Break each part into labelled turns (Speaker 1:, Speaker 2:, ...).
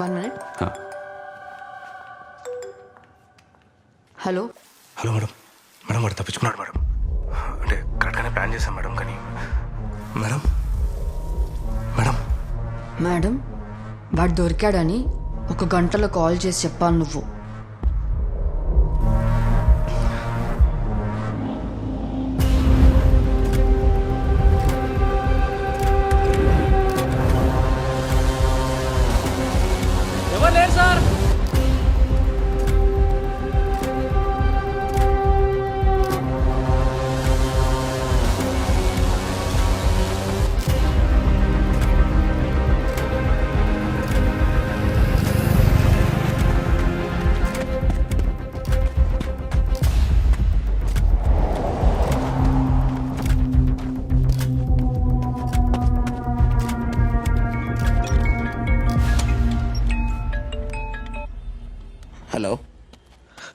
Speaker 1: One minute. Hello.
Speaker 2: Hello madam. Madam వాడు తప్పించుకున్నాడు madam. అంటే కరెక్ట్గానే ప్లాన్ చేశాం మేడం కానీ మేడం మేడం.
Speaker 1: మేడం వాడు దొరికాడని ఒక గంటలో కాల్ చేసి చెప్పాలి నువ్వు.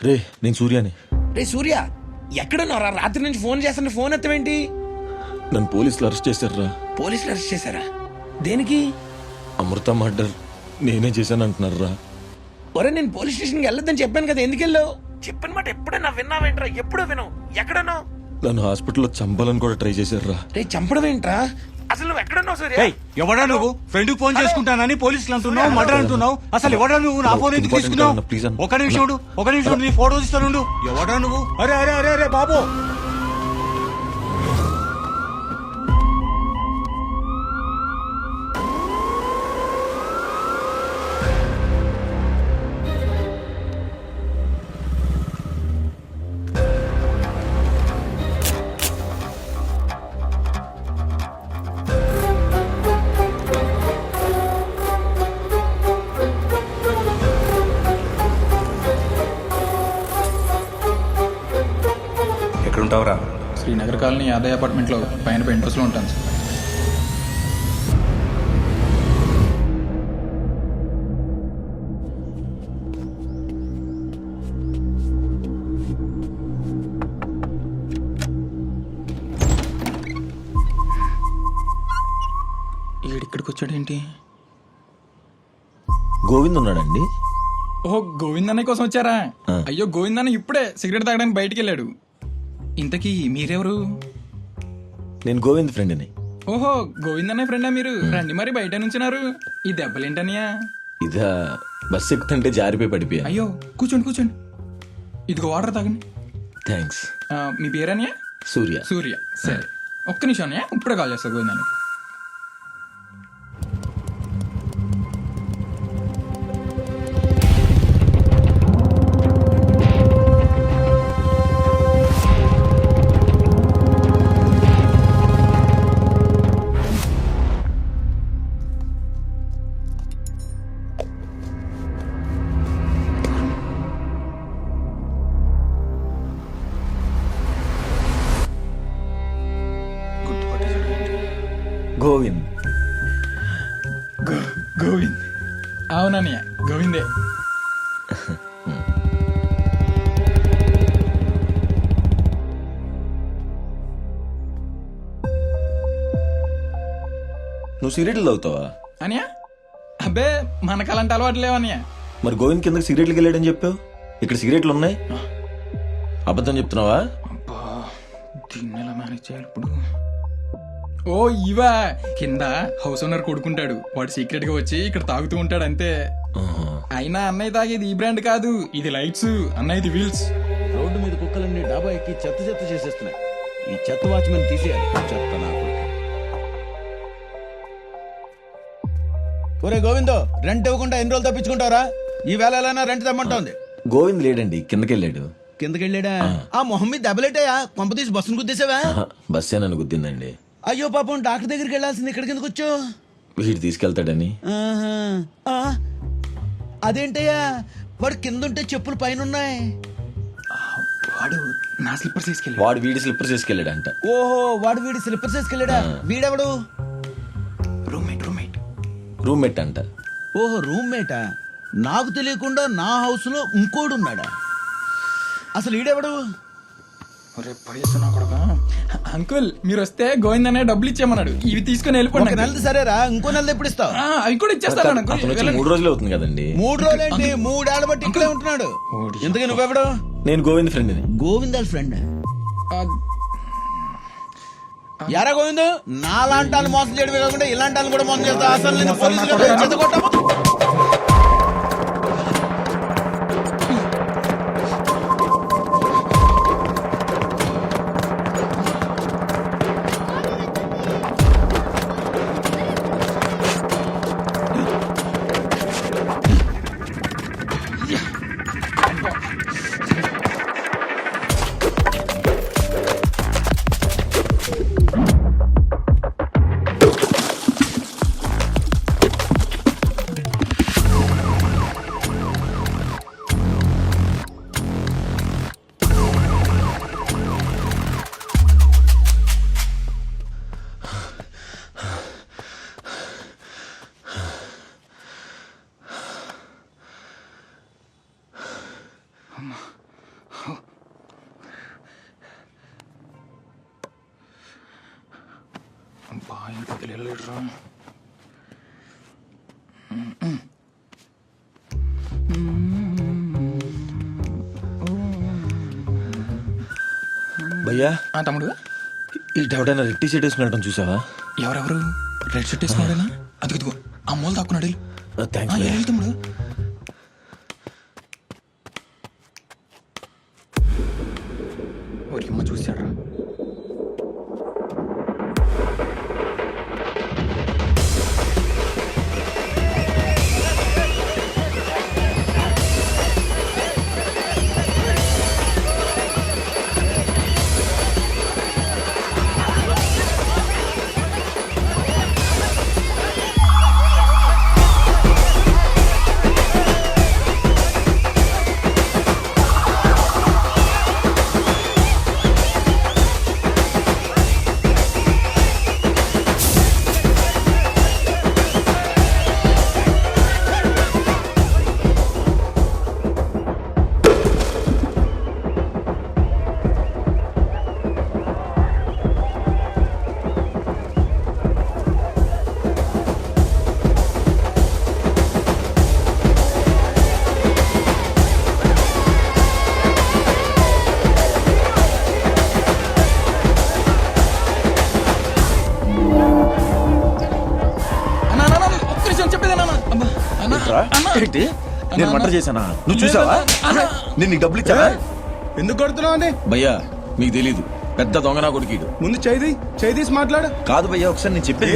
Speaker 3: రే నేను సూర్యాని.
Speaker 4: రే సూర్య ఎక్కడున్నారా రాత్రి నుంచి ఫోన్ చేస్తున్న ఫోన్ ఎత్తవేంటి?
Speaker 3: నన్ను పోలీసులు అరెస్ట్ చేశారా
Speaker 4: పోలీసులు అరెస్ట్ చేశారా? దేనికి?
Speaker 3: అమృత మర్డర్ నేనే చేశాను అంటున్నారా
Speaker 4: ఒరే నేను పోలీస్ స్టేషన్కి వెళ్ళొద్దని చెప్పాను కదా ఎందుకు వెళ్ళావు? చెప్పిన మాట ఎప్పుడైనా విన్నావేంట్రా ఎప్పుడూ వినవు? ఎక్కడున్నావు?
Speaker 3: నన్ను హాస్పిటల్లో చంపాలని కూడా ట్రై చేశారా
Speaker 4: రే చంపడం ఏంట్రా అసలు నువ్వు ఎక్కడున్నావు సూర్య?
Speaker 5: ఏయ్, ఎవడా నువ్వు? ఫ్రెండ్ ఫోన్ చేసుకుంటానని పోలీసులు అంటున్నావు మర్డర్ అంటున్నావు. అసలు ఎవడా నువ్వు? నా ఫోన్ ఎందుకు తీసుకున్నావు. ఒక నిమిషం ఒక నిమిషం నీ ఫోటో తీస్తాను ఎవడా నువ్వు? అరే అరే అరే అరే బాబు.
Speaker 2: ఎక్కడుంటావురా
Speaker 6: శ్రీనగర్ కాలనీ యాదయ్య అపార్ట్మెంట్లో పైన పెంట్రస్లో ఉంటాను సార్. ఈడిక్కడికి వచ్చాడేంటి?
Speaker 3: గోవింద్ ఉన్నాడండి.
Speaker 6: ఓహో గోవిందన్న కోసం వచ్చారా. అయ్యో గోవిందన్న ఇప్పుడే సిగరెట్ తాగడానికి బయటికి వెళ్ళాడు. ఇంతకీ మీరెవరు?
Speaker 3: నేను గోవింద్ ఫ్రెండ్ని.
Speaker 6: ఓహో గోవిందన్న ఫ్రెండా మీరు? రండి మరి బయట నుంచున్నారు. ఈ దెబ్బలేంటనియా
Speaker 3: ఇదా బస్ ఎక్కుతుంటే జారిపోయి పడిపోయా.
Speaker 6: అయ్యో కూర్చోండి కూర్చోండి. ఇదిగో వాటర్ తాగండి.
Speaker 3: థ్యాంక్స్
Speaker 6: మీ పేరనియా
Speaker 3: సూర్య.
Speaker 6: సూర్య. సరే. ఒక్క నిమిషం అన్నయ్య ఇప్పుడే కాల్ చేస్తా గోవిందానికి అవునన్నయ్య గోవిందే
Speaker 3: నువ్వు సిగరెట్లు తాగుతావా?
Speaker 6: అనియా? అబ్బే మనకు అలాంటి అలవాటు లేవన్నయ్య
Speaker 3: మరి గోవింద్ కిందకి సిగరెట్లకి వెళ్ళాడని చెప్పావు? ఇక్కడ సిగరెట్లు ఉన్నాయి? అబద్ధం చెప్తున్నావా?
Speaker 6: దీన్ని ఎలా మేనేజ్ చేయాలి ఇప్పుడు? ఓ ఇవా. కింద హౌస్ ఓనర్ కొడుకుంటాడు. వాడు సీక్రెట్గా వచ్చి ఇక్కడ తాగుతూ ఉంటాడు అంతే. అయినా అన్నయ్య తాగేది ఈ బ్రాండ్ కాదు. ఇది లైట్స్ అన్నయ్య ఇది వీల్స్.
Speaker 7: రోడ్డు మీద కుక్కలన్నీ డాబా ఎక్కి చెత్త చెత్త చేసేస్తున్నాయి. ఈ చెత్త వాచ్మెన్ తీసేయాలి. చెత్త నాకు ఒరే గోవిందో రెంట్ ఇవ్వకుండా ఎన్ని రోజులు తప్పించుకుంటారా ఈ వేళ ఎలా రెంట్ తెమ్మంటోంది?
Speaker 3: గోవింద్ లేడండి. కిందకి వెళ్ళాడు
Speaker 7: కిందకెళ్ళాడా? ఆ. మొహం మీద దెబ్బలేటాయా? కొంప తీసి బస్సును గుద్దేసావా
Speaker 3: బస్సే నన్ను గుద్దిందండి.
Speaker 7: అయ్యో పాపం డాక్టర్ దగ్గరికి వెళ్ళాల్సింది ఇక్కడికి ఎందుకు వచ్చావు?
Speaker 3: వీడు తీసుకెళ్తాడని.
Speaker 7: ఆహా. ఆ, అదేంటయ్యా? వాడు కింద ఉంటే చెప్పులు పైన ఉన్నాయి
Speaker 6: వాడు నా స్లిప్పర్స్ తీసుకెళ్ళి
Speaker 3: వాడు వీడి స్లిప్పర్స్ తీసుకెళ్ళాడంట.
Speaker 7: ఓహో వాడు వీడి స్లిప్పర్స్ వేసుకెళ్ళాడా వీడెవడు?
Speaker 6: రూమ్మేట్ రూమ్మేట్
Speaker 3: రూమ్మేట్ అంట.
Speaker 7: ఓహో రూమ్మేటా నాకు తెలియకుండా నా హౌస్లో ఇంకోడు ఉన్నాడా? అసలు ఈడెవడు?
Speaker 6: ఒరే పడేస్తున్నా కొడక. అంకుల్ మీరు వస్తే గోవింద్ అనే డబ్బులు ఇచ్చేయమన్నాడు. ఇవి తీసుకుని
Speaker 7: ఒక
Speaker 6: వెళ్ళిపోండి
Speaker 7: నెలది సరేరా ఇంకో నెలది ఎప్పుడు ఇస్తావు?
Speaker 6: ఆ, అవి కూడా ఇచ్చేస్తాను
Speaker 3: అతను వచ్చి
Speaker 6: అంకుల్
Speaker 3: మూడు రోజులు అవుతుంది కదండి.
Speaker 7: మూడు రోజులేంటి? బట్టి ఇక్కడే ఉంటున్నాడు. ఎందుకు నువ్వెవడు?
Speaker 3: నేను గోవింద్ ఫ్రెండ్ని
Speaker 7: గోవిందాల్ ఫ్రెండ్
Speaker 6: ఆ,
Speaker 7: ఎరా గోవింద్? నాలాంటి వాళ్ళు మోసం చేయడమే కాకుండా ఇలాంటి వాళ్ళు కూడా మోసం చేస్తా అసలు నేను పోలీసులు కొట్టాము.
Speaker 6: అబ్బా, ఇంకా తెలియలేదురా.
Speaker 3: భయ్యా.
Speaker 6: ఆ తమ్ముడు
Speaker 3: ఇటు ఎవడైనా రెట్టి షర్ట్ వేసుకున్నట్టు చూసావా?
Speaker 6: ఎవరెవరు? రెడ్ షర్ట్ వేసుకున్నాడేనా? అదిగో ఆ మూల దాక్కున్నాడు
Speaker 3: థ్యాంక్స్
Speaker 6: తమ్ముడు. tierra.
Speaker 3: ఏంటి? నేను మటర్ చేశానా? నువ్వు చూసావా. నేను నీకు డబ్బులు ఇచ్చానా?
Speaker 5: ఎందుకు కొడుతున్నావు అండి
Speaker 3: భయ్యా మీకు తెలీదు. పెద్ద దొంగనా కొడుకీడు?
Speaker 5: ముందు చేయి చేయి తీసి మాట్లాడు.
Speaker 3: కాదు భయ్యా ఒకసారి నేను చెప్పేది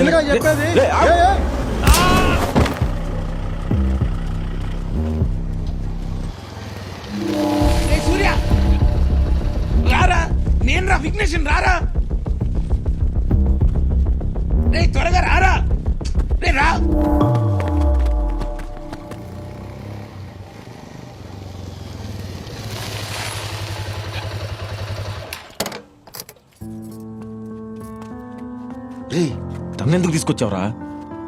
Speaker 4: నేను రా విఘ్నేష్ రారా? రే
Speaker 3: తను ఎందుకు తీసుకొచ్చావురా?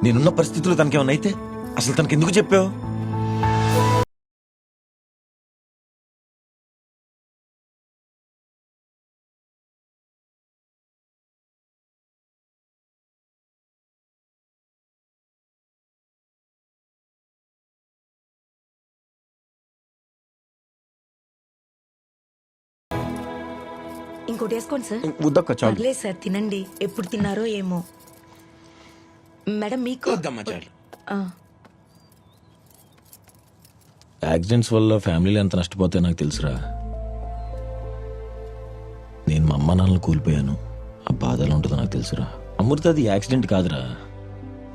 Speaker 3: నేనున్న పరిస్థితుల్లో తనకేమన్నా అయితే అసలు తనకెందుకు చెప్పావు?
Speaker 8: ఇంకోటి వేసుకోండి సార్.
Speaker 3: వద్దక్క చాలు.
Speaker 8: పర్లేదు సార్ తినండి. ఎప్పుడు తిన్నారో ఏమో. మేడం మీకు
Speaker 4: వద్దమ్మా చాలు.
Speaker 8: ఆ,
Speaker 3: యాక్సిడెంట్స్ వల్ల ఫ్యామిలీలు ఎంత నష్టపోతే నాకు తెలుసురా. నేను మా అమ్మ నాన్నలు కూలిపోయాను. ఆ బాధ ఎలా ఉంటుందో నాకు తెలుసురా. అమృత అది యాక్సిడెంట్ కాదురా.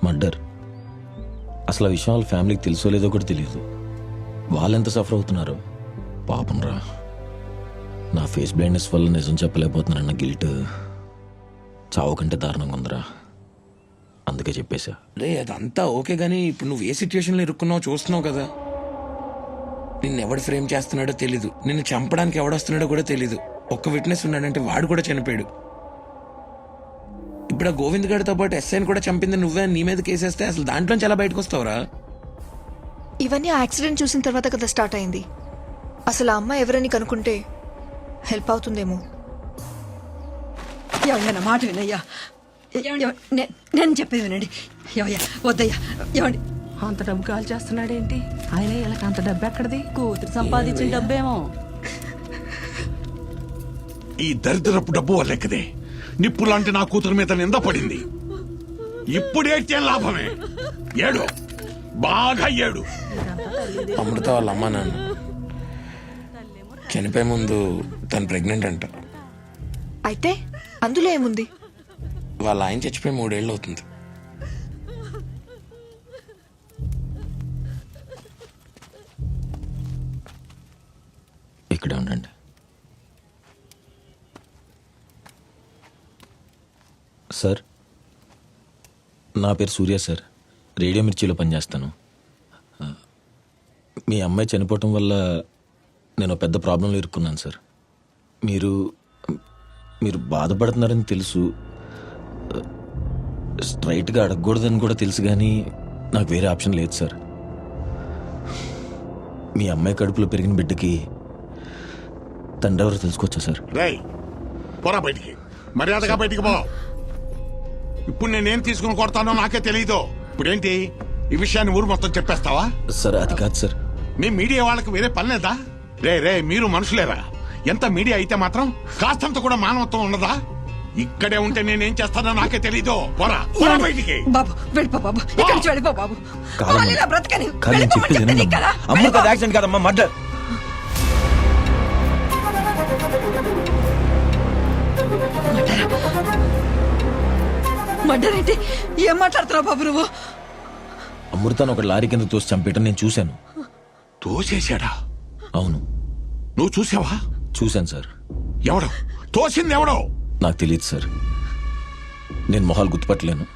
Speaker 3: మర్డర్. అసలు ఆ విషయం వాళ్ళ ఫ్యామిలీకి తెలుసో లేదో కూడా తెలియదు. వాళ్ళు ఎంత సఫర్ అవుతున్నారో. పాపం రా. నా ఫేస్ బ్లైండ్నెస్ వల్ల నిజం చెప్పలేకపోతున్నానన్న గిల్ట్ చావు కంటే దారుణంగా ఉందిరా. అందుకే చెప్పేశా.
Speaker 4: రే అదంతా ఓకే గానీ ఇప్పుడు నువ్వు ఏ సిచ్యువేషన్లో ఇరుక్కున్నావు చూస్తున్నావు కదా. నిన్ను ఎవడు ఫ్రేమ్ చేస్తున్నాడో తెలీదు. నిన్ను చంపడానికి ఎవడొస్తున్నాడో కూడా తెలీదు. ఒక్క విట్నెస్ ఉన్నాడంటే వాడు కూడా చనిపోయాడు. ఇప్పుడు ఆ గోవింద్ గారితో పాటు ఎస్ఐని కూడా చంపింది నువ్వే నీ మీద కేసేస్తే అసలు దాంట్లోంచి ఎలా బయటకు వస్తావురా?
Speaker 9: ఇవన్నీ ఆ యాక్సిడెంట్ చూసిన తర్వాత కదా స్టార్ట్ అయింది. అసలు ఆ అమ్మాయి ఎవరని కనుక్కుంటే హెల్ప్ అవుతుందేమో.
Speaker 10: ఎవరైనా మాట వినయ్యా నేను చెప్పేది వినండి. ఎవయ్యా వద్దయ్యా. ఏమండి
Speaker 8: అంత డబ్బు కాల్ చేస్తున్నాడేంటి? ఆయన వీళ్ళకి అంత డబ్బు ఎక్కడిది? కూతురు సంపాదించిన డబ్బేమో.
Speaker 11: ఈ దరిద్రపు డబ్బు వల్లెక్కదే నిప్పు లాంటి నా కూతురు మీద నింద పడింది. ఇప్పుడేటే లాభమే? ఏడు. బాగా ఏడు.
Speaker 4: అమృత వాళ్ళ అమ్మ నాన్న. చనిపోయే ముందు తను ప్రెగ్నెంట్ అంట.
Speaker 9: అయితే అందులో ఏముంది?
Speaker 4: వాళ్ళ ఆయన చచ్చిపోయి మూడేళ్ళు అవుతుంది.
Speaker 3: ఇక్కడే ఉండండి. సార్ నా పేరు సూర్య సార్. రేడియో మిర్చిలో పనిచేస్తాను. మీ అమ్మాయి చనిపోవటం వల్ల నేను పెద్ద ప్రాబ్లంలో ఇరుక్కున్నాను సార్. మీరు మీరు బాధపడుతున్నారని తెలుసు. స్ట్రైట్గా అడగకూడదని కూడా తెలుసు కానీ నాకు వేరే ఆప్షన్ లేదు సార్. మీ అమ్మాయి కడుపులో పెరిగిన బిడ్డకి తండ్రి ఎవరో తెలుసుకోవచ్చా సార్?
Speaker 11: పోరా బయటికి. మర్యాదగా బయటికి పో. ఇప్పుడు నేనేం తీసుకుని కొడతానో నాకే తెలియదు ఇప్పుడేంటి? ఈ విషయాన్ని ఊరు మొత్తం చెప్పేస్తావా?
Speaker 3: సార్ అది కాదు సార్.
Speaker 11: మీ మీడియా వాళ్ళకి వేరే పని లేదా? రే రే మీరు మనుషులేరా? ఎంత మీడియా అయితే మాత్రం కాస్తంత కూడా మానవత్వం ఉండదా ఇక్కడే ఉంటే నేనేం చేస్తానో నాకే తెలీదు. పోరా పోరా బయటికి.
Speaker 10: బాబు వెళ్ళిపో బాబు. ఇక్కడి నుంచి వెళ్ళిపో బాబు.
Speaker 3: కాదమ్మా.
Speaker 10: వాళ్ళు ఇలా బ్రతకని.
Speaker 3: కాదు నేను
Speaker 10: వెళ్ళిపోమని
Speaker 3: చెప్పేది
Speaker 10: చెప్పింది
Speaker 3: వినండి.
Speaker 10: కదా
Speaker 3: అమృత అది యాక్సిడెంట్ కాదమ్మా మర్డర్.
Speaker 10: మర్డర్? ఏంటి? ఏం మాట్లాడుతున్నావు బాబు నువ్వు?
Speaker 3: అమృతను ఒక లారీ కింద తోసి చంపేయటం నేను చూశాను.
Speaker 11: తోసేశాడా?
Speaker 3: అవును.
Speaker 11: నువ్వు చూసావా?
Speaker 3: చూశాను సార్.
Speaker 11: ఎవడు? తోసింది ఎవడో?
Speaker 3: నాకు తెలియదు సార్. నేను మొహాలు గుర్తుపట్టలేను.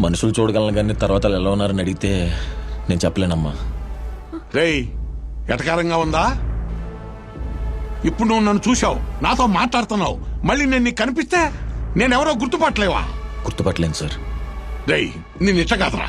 Speaker 3: మనుషులు చూడగలను కానీ తర్వాత వాళ్ళు ఎలా ఉన్నారని అడిగితే నేను చెప్పలేనమ్మా.
Speaker 11: రేయ్ ఎటకారంగా ఉందా? ఇప్పుడు నువ్వు నన్ను చూసావు నాతో మాట్లాడుతున్నావు. మళ్ళీ నేను నీకు కనిపిస్తే నేనెవరో గుర్తుపట్టలేవా?
Speaker 3: గుర్తుపట్టలేను సార్.
Speaker 11: రేయ్ నేను ఇట్ట కాదురా.